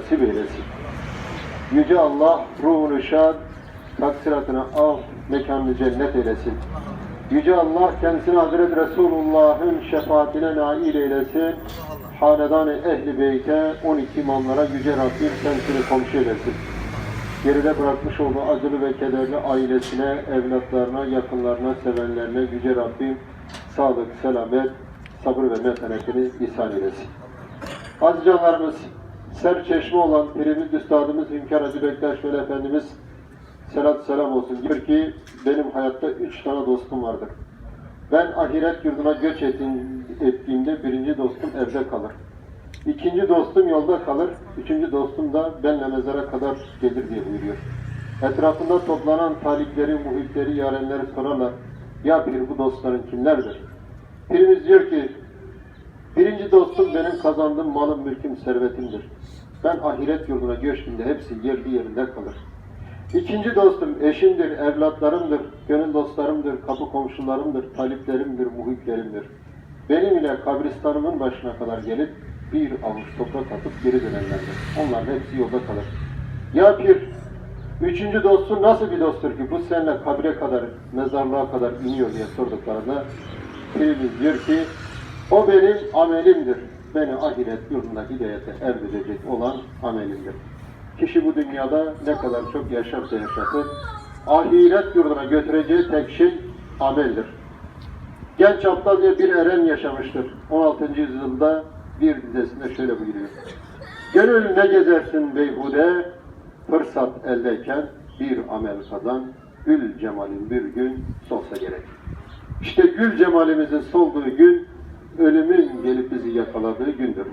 nasip eylesin. Yüce Allah ruhunu şad, taksiratını af, mekanını cennet eylesin. Yüce Allah kendisine Hazreti Resulullah'ın şefaatine nail eylesin. Hanedan-ı Ehli Beyt'e 12 imamlara Yüce Rabbim kendisini komşu eylesin. Geride bırakmış olduğu acılı ve kederli ailesine, evlatlarına, yakınlarına, sevenlerine Yüce Rabbim sağlık, selamet, sabır ve metanetini ihsan eylesin. Aziz canlarımız, ser çeşme olan Pirimiz Üstadımız Hünkar Hacı Bektaş Veli Efendimiz selat selam olsun diyor ki benim hayatta üç tane dostum vardır. Ben ahiret yurduna göç ettiğim- ettiğimde birinci dostum evde kalır. İkinci dostum yolda kalır. Üçüncü dostum da benle mezara kadar gelir diye buyuruyor. Etrafında toplanan talipleri, muhitleri, yarenleri sorarlar. Ya bir bu dostların kimlerdir? Birimiz diyor ki kazandığım malım, mülküm, servetimdir. Ben ahiret yurduna göçtüğümde hepsi yerli yerinde kalır. İkinci dostum eşimdir, evlatlarımdır, gönül dostlarımdır, kapı komşularımdır, taliplerimdir, muhitlerimdir. Benim ile kabristanımın başına kadar gelip bir avuç toprak atıp geri dönenlerdir. Onların hepsi yolda kalır. Ya bir üçüncü dostun nasıl bir dosttur ki bu seninle kabre kadar, mezarlığa kadar iniyor diye sorduklarında birimiz diyor ki o benim amelimdir. Beni ahiret yurduna hidayete erdedecek olan amelimdir. Kişi bu dünyada ne kadar çok yaşarsa yaşasın, ahiret yurduna götüreceği tek şey ameldir. Genç Abdal diye bir eren yaşamıştır. 16. yüzyılda bir dizesinde şöyle buyuruyor. Gönül ne gezersin beyhude, fırsat eldeyken bir amel kazan, gül cemalin bir gün solsa gerek. İşte gül cemalimizin solduğu gün, ölümün gelip bizi yakaladığı gündür.